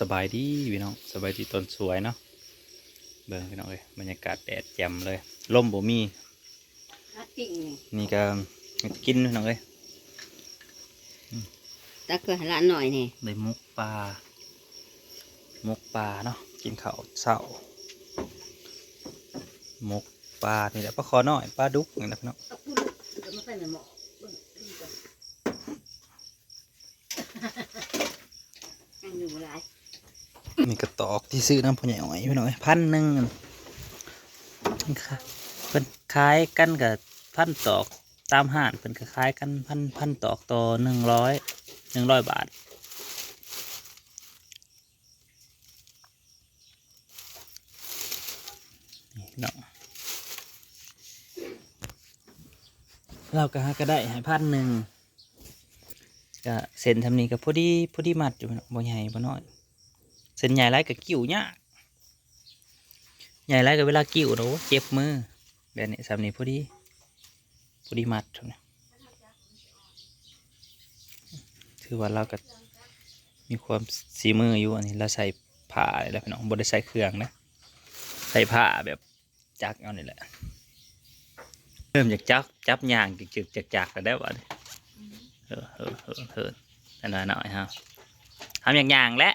สบายดีพี่น้องสบายดีต้นสวยเนาะเบิ่งพี่น้องเลยบรรยากาศแดดแจ่มเลยลมบ่มีฮัตติ้งนี่นี่ก็กินพี่น้องเลยตะเกียบละหน่อยนี่ได้มุกปลามุกปลาเนาะกินข้าวเช้ามุกปลานี่แหละปลาคอน้อยปลาดุกนี่แหละพี่น้องเอาพูดเดี๋ยวม นยังอยู่หลายมีกระตอกที่ซื้อน้ำพ่อใหญ่อ้อยพี่น้องเอ้ยพันหนึ่งนี่ค่ะเพิ่นขายกันกับพันตอกตามห้านเพิ่นก็ขายกันพันพันตอกต่อหนึ่งร้อยหนึ่งร้อยบาท นี่น้องเราก็หาก็ได้ให้พันหนึ่งก็เส้นทำนี้ก็พอดีพอดีมัดอยู่พ่องบ่ใหญ่บ่น้อย เส้นใหญ่ไรกับกิ้วยากใหญ่ไรกับเวลากิ้วเนาะเจ็บมือแบบนี้สามนี้พอดีพอดีมัดท่านี้ถือว่าเราก็มีความสีมืออยู่อันนี้เราใส่ผ้าอะไรแล้วพี่น้องบได้ใส่เครื่องนะใส่ผ้าแบบจักเอานี่แหละ เริ่มจากจับจับยางจึกจากจักก็ได้วะเออเออเออเออนั่นหน่อยหน่อยฮะทำอย่างยางและ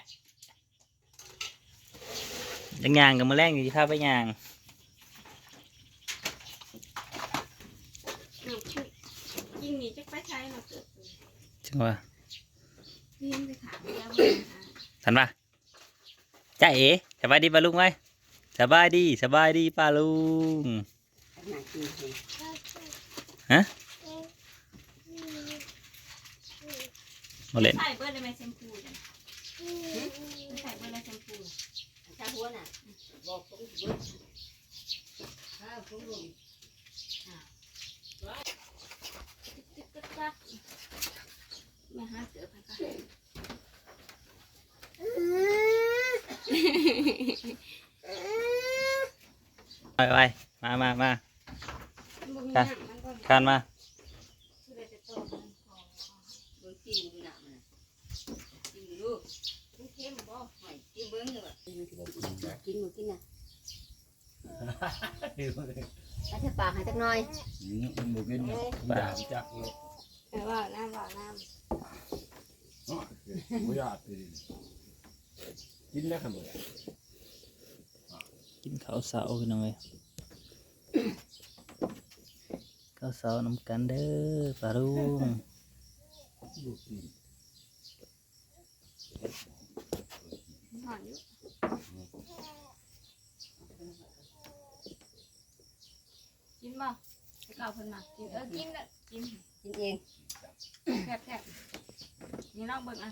ยังยางกับมือแรงอยู่ที่ข้าไปยางยิ่งหนีจะไปใช้เราเกิดจังว่าเรียนไปถามแล้วทันปะจ้าเอ๋สบายดีป้าลุงไหมสบายดีสบายดีป้าลุงขนาดกินเลยฮะมาเล่นใส่เบอร์เลยไหมแชมพูจ้ะใส่เบอร์เลยแชมพู ถ้าหัวน่ะบอกผมสิเบิ่งข้าวผมลงติ๊กติ๊กตักมาหาเสือพันธุ์ไปไปมามามาบุญยังมันก็คานมา เข้มบ่หอยกินเบิ่งเลยว่ะกินบ่กินบ่กินน่ะอาจจะปากให้จักหน่อยมันบุกินบาดจักเลยแต่ว่าน้ำว่าน้บุญาติกินได้ขนาดกินข้าวเสาพี่น้องเลยข้าวเสาน้ำกันเด้อป้าลุงบุกินำ หอนอยู่กินบ่ไปเก่าเพิ่นมากินเออกินเด้อกินกินเองแทบแทบนี่ลองเบิ่งอะ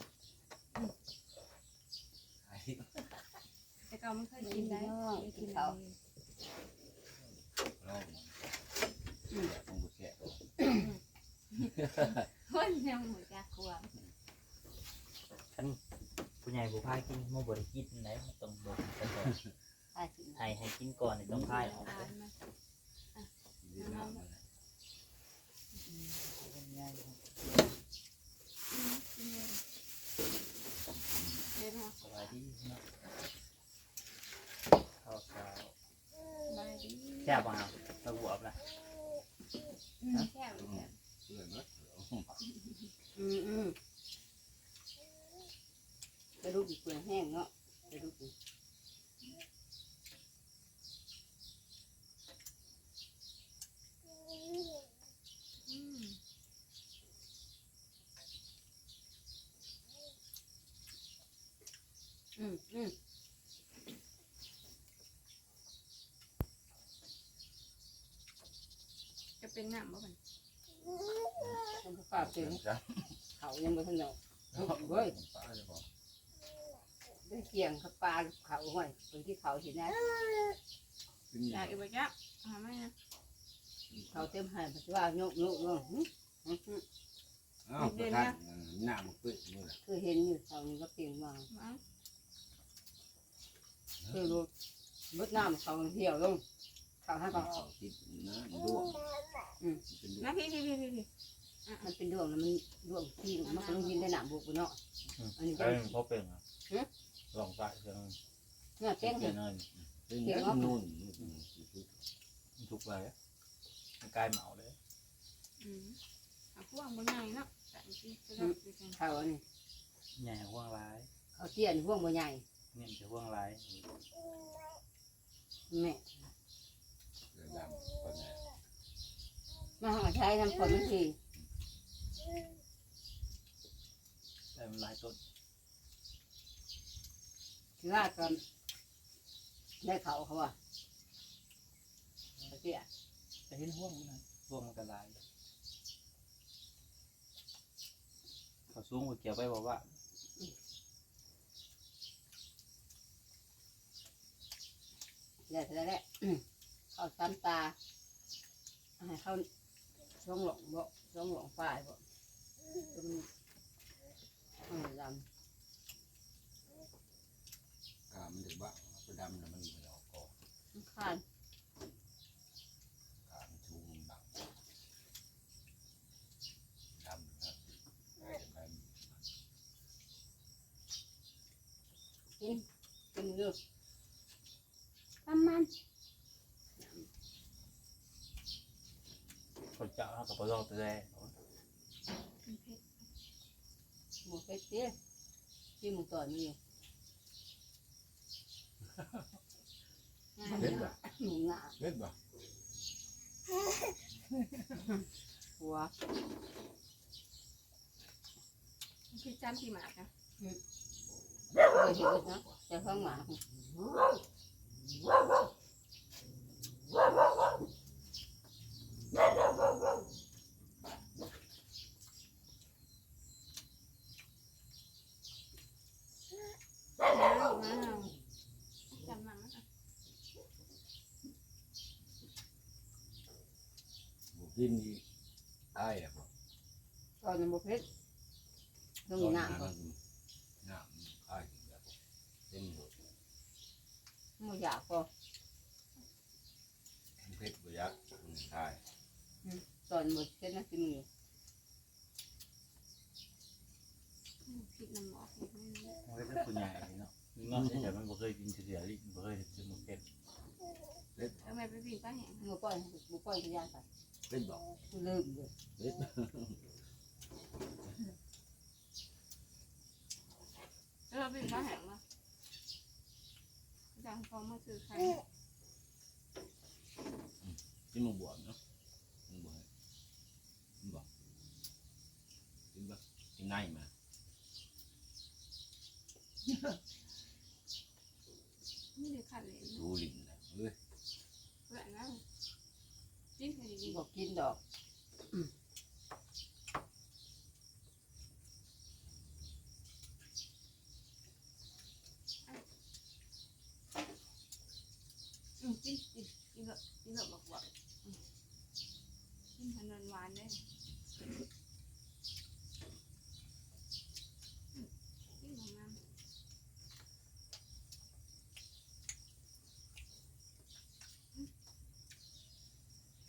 แต่เก่ามันเคยกินได้กินได้เราต้องบุกแกะคนยังหมูกากลัวผู้ใหญ่ผู้พายกินโมบริกินไหนมันต้องบอกกันก่อนไปสิให้ให้กินก่อนนี่ต้องพายเอาอ่านมาดีน้ำมันเดี๋ยวนะสบายดีเนาะข้าวเช้าบายดีแซ่บบ่ครับตะบวบนะแค่แค่เพื่อนนะอืมอืม กระดูกอีกเปลือกแห้งเนาะกระดูกอีกอืมอืมอืมจะเป็นน้ำบ่กันมันก็ปากเก่งจ้ะเขายังไม่ทันเนาะเฮ้ย ป้าจะบอกได้ เกี่ยงกับปลาเขาห้อยตรงที่เขาเห็นนะกินอยากอีกบ่จ๊ะหาไหมนะเขาเต็มให้ปัจจุบันโยกโยกโยกหึหึหึอ้าวประธานหน้ามันเปื้อนนี่แหละคือเห็นอยู่เขานี่ก็เปลี่ยนมามาคือรถรถน้ำเขาเหี่ยวลงเขาให้เขาเขาติดนะด้วงเป็นด้วมางพี่พี่พี่พี่พี่มันเป็นดวงแล้วมันดวงที่มันก็ลงยินได้หนามบุกเนาะอันนี้จะพบเป็นครับ ลองใต้เครื่องเนี่ยเต้งเกิเห็นนเนินเป็นเรื่องนู่นนู่นนู่นทุกไปมันกลายเหมาเลยอืมเอาพวกบนใหญ่เนาะแต่จริงๆก็ได้ด้วยกันเขานี่ใหญ่ห่วงร้ายเขาเตี้ยนห่วงบ่ใหญ่เนี่ยจะห่วงร้ายแม่เรื่องดำคนนี้มาหาใช้ทำผลมันทีแต่มันหลายต้น คือว่าตอนได้เขาเขาว่าเขาเตี้ยแต่เห็นห่วงมันนะห่วงมันก็หลายเขาสูงกว่าเกี่ยวไปบอกว่าเดี๋ยวจะได้เขาซ้ำตาให้เขาช่องหลงบ่ช่องหลงฝ่ายบ่จนมันดำกา มันถึงบ้าไปดำแล้วมันไม่ออกก่อนมันขานกามันชูมันบังดำนะครับได้ได้กินกินดูทำมันคนเจ้าเขากับปลอกตัวแรกเป็นเพชรหมูเป็ดเตี้ยที่หมูต่อยมีอยู่งานเล่น เนาะบ่หมูหนาเล่นบ่หัวพี่จำที่หมากนะเคยเห็นนะแต่ข้างหมามาเอามาเอาจำมันนะ บุ กินอีกอ้ายอะบ่ตอนนี้หมูเป็ดต้องมีหน้าก่อนน้ำอ้ายกินแบบเป็นหมดหมูอยากก็เพชรบุยักษ์มันใช่ตอนหมดเส้นนักกินอยู่ ผิดน้ำหมอกอีกนิดนึง มันก็เป็นคนใหญ่เนาะนี่นอกจากมันบ่เคยกินเสียลิบ่เคยกินมุกเป็ด ทำไมไปวิ่งป้าแหง หมูป้อยหมูป้อยขยาน ไปเล่นบ่ลืมเลยเล่นแล้วเราวิ่งป้าแหงมาจังพอมาซื้อใครกินมึงบวชเนาะมึงบวชกินบ่กินบ่กินในมา ไม่ได้ขัดเลย ดูลิ้นนะเอ้ย แหวนนะจิ้มให้ดี บอกกินดอก จิ้มจิ้มจิ้มแบบจิ้มแบบบกว่าจิ้มพันนหวานได้จิ้มของมัน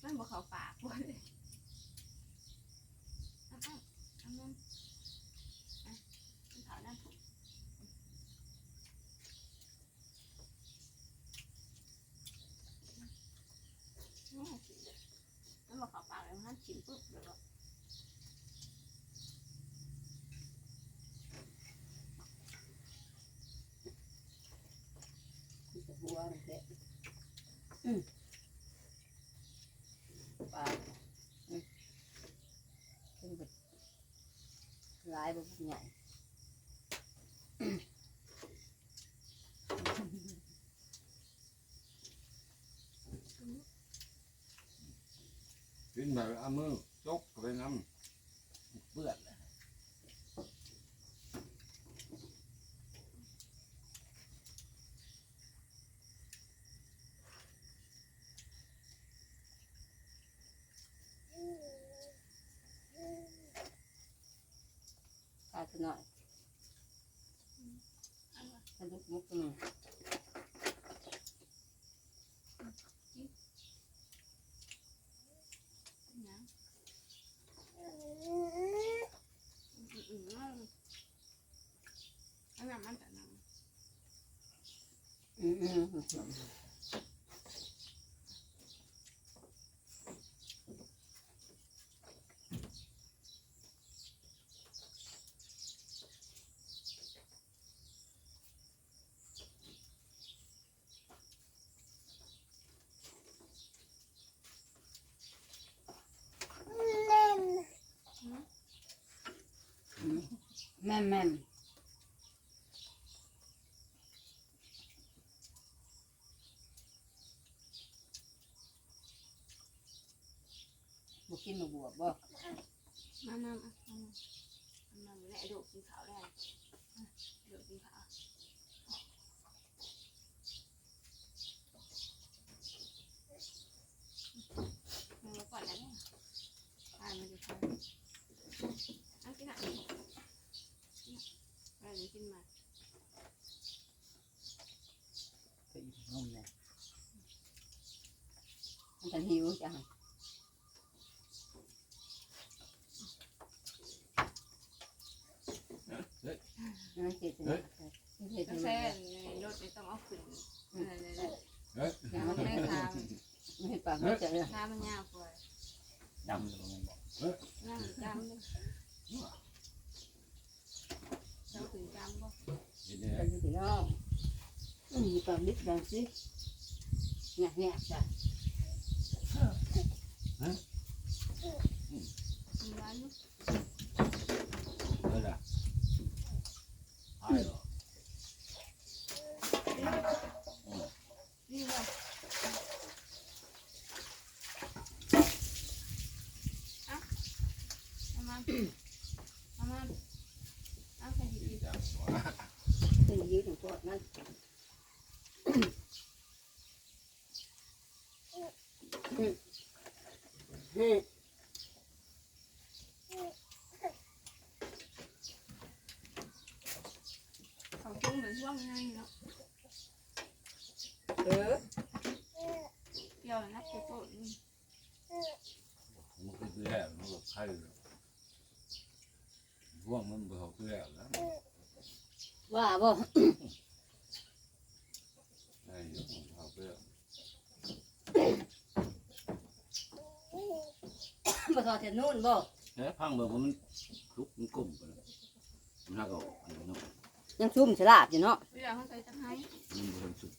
มันบอกเขาปากเลยเอาเอาเอามันอะมันเขานั่น แล้วมาขอปากเลยมันชิมปุ๊บเลยว่าหัวมันแค่ปลาเป็นแบบร้ายแบบใหญ่ กินแบบเอามือจกเข้าไปน้ำเปื้อนเลย ข้าวหน่อยกระดูกมุกตัวหนึ่ง นะอืมอืมอันนั้นมันแต่นั้น อืมแม่นแม่นบุกินมาบวบบ่ มามามามามามาแม่ดูกินขาวได้ดูกินขาวมาก่อนแล้วเนี่ยตายมันจะทำเอากินอะไปเลยกินมา ก็อีกนุ่มเนี่ย มัน จะหิวจังนั่นเกิดจังเกิดจักางแฟในรถไม่ต้องเอาขึ้นอะไรเลยเฮ้ยอย่ามาแม่ทางไม่ให้ปากไม่เจอทางมันยาวกว่าดำเลยมันบอกนั่งจำเลยเราถึงจำบ่เห็นไปไหมอยู่ที่น้องอืมปากนิดดังสิแง่แง่จ้ะ มีร้านลูกเฮ้ยล่ะหายเหรอ นี่เลยอะเอามาเอามาเอาใส่ดี ดีจังวะ ตึงยืดถึงปวดนั่นเฮ้ย ๆเขาจุ้ งเหมือนช่วงยังไงเนาะเออเกี่ยวนักโตโต้นี่มันก็คือแล้วมันก็ไข่เลยร่วงมันก็คือแล้วนะว่าบ่ไอ้ยกเขาเปรี้ยวบ่ทอดแต่นู่นบ่เฮ้ยพังเบิ่งมันลุกมันกลมไปแล้วมันหักออกอันนี้เนาะ ยังชุ่มฉลาดอยู่เนาะเวลาเขาใส่จังไห้มันบริสุทธิ์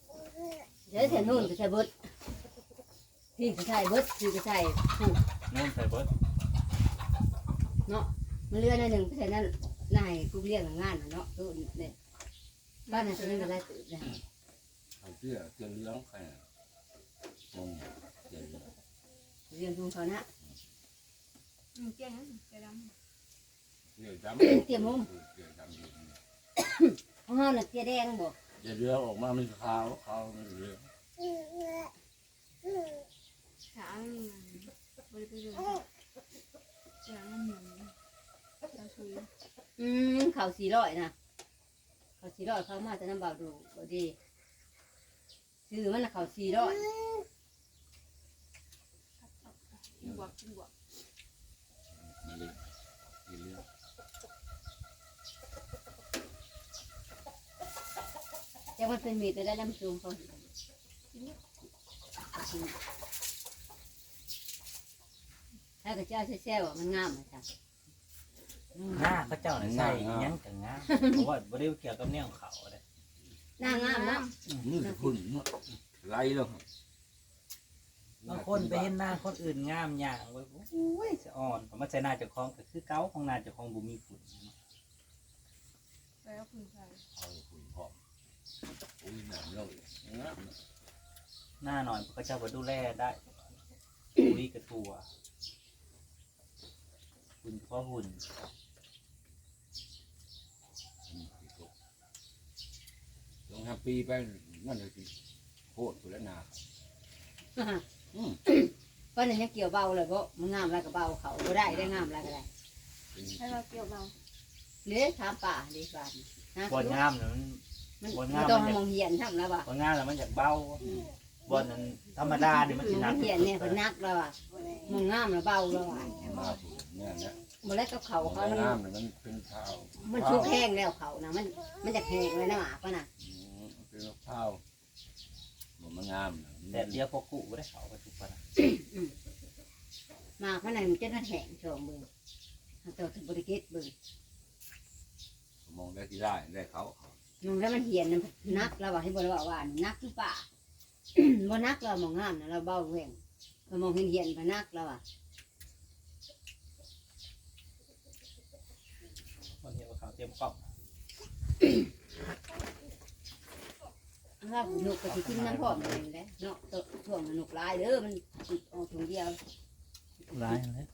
เดี๋ยวแต่นู่นก็ใส่เบิดพี่ก็ใส่เบิดพี่ก็ใส่ผูกนุ่มใส่เบิร์ดมันเลื่อนหน่อยหนึ่งก็ใส่นั่นนายกูเรียกงานน่ะเนาะตู้เนี่ยบ้านนั้นจะนั่นก็ได้ตื่นเลยเขาเสื้อเสื้อเหลืองใครน่ะมองเสื้อเหลืองเรียนทุงเขานะอืมเกี่ยงนะเกี่ยงดเสื้อดำเตรียมมุมเสื้อดำอยู่นี่ ของเฮาน่ะเตี้ยแดงบ่เสื้อเหลืองออกมามันขาวขาวมันเหลืองำขามันบริไปดูเกี่ยงมันเหมือนเราคุยอืมเขาสี่ร้อยนะเขาสี่ร้อยเขามาแต่น้ำเบาดูบ่ดีซื้อมันน่ะเขาสี่ร้อยกินบวกกินบวก มาเลยเสื้อเหลือง ยังมันเป็นมีดแต่ได้น้ำซูมเขากินถ้ากับเจ้าแซ่บมันงามอะจ้ะหน้าเขาเจ้าน่ะใส่อิหยังกังงามเพราะว่าบ่ได้เกี่ยวกับแนวเขาเลยหน้างามเนาะนี่คือคุณเนาะไล่แล้วครับบางคนไปเห็นหน้าคนอื่นงามอย่างเว้ยโอ้ยจะอ่อนผมมาใส่หน้าเจ้าของก็คือเก้าของหน้าเจ้าของบ่มีฝุ่นไปเอาคุณใส่เอาคุณพร้อม อุ้ยหนังเรางามนะหน้าหน่อยเขาเจ้าก็ดูแลได้ปุ๋ยกระทัวหุ่นเฉพาะหุ่นอืมที่สุดลองแฮปปี้ไปนั่นเลยสิโคตรคุณแล้วนาอืมป้านี่ยังเกี่ยวเบาเลยบ่มันงามแล้วก็เบาเขาบ่ได้ได้งามแล้วก็ได้เป็นให้เราเกี่ยวเราเด้ถามป่าดีกว่านะบอนงามน่ะมันมัน บ่มันงามต้องมันจะมองเหียนทำแล้วว่ะบอนงามแล้วมันอยากเบาบอนนั้นธรรมดาเนี่ยมันสิหนัมักนเหียนเนี่ยเป็นนักแล้วว่ะมันงามแล้วเบาแล้วว่ะมาถูกเนี่ยนะบ่แล้วกับเขาเขาเขามันน้ำเนี่ยมันเป็นข้าวมันชุกแห้งแล้วเขานะมันมันจะแห้งเลยนะหมาป่ะน่ะอืมเป็นข้าวมผมมันงามนะแต่เดียวพวกกูไม่ได้เขาไปทุกปันมาข้างในมันจะน่าแห้งชมเบิ่งเอาตัวถึงบริกิตเบิ่งมองได้ที่ได้ได้เขาเขา มองแล้วมันเหียนนะนักเราบอกให้บริว่าว่านักหรือเปล่าบ่นักเรามองงามนะเราเบาแหวงเรามองเห็นเหียนพนักเราอะคนเดียวเขาเตรียมกล้องถ้าหนุกก็สิกินน้ำพร้อมเลยแหละเนาะตัวช่วงหนุกหลายเด้อมันติดออกถุงเดียวร้ายเลย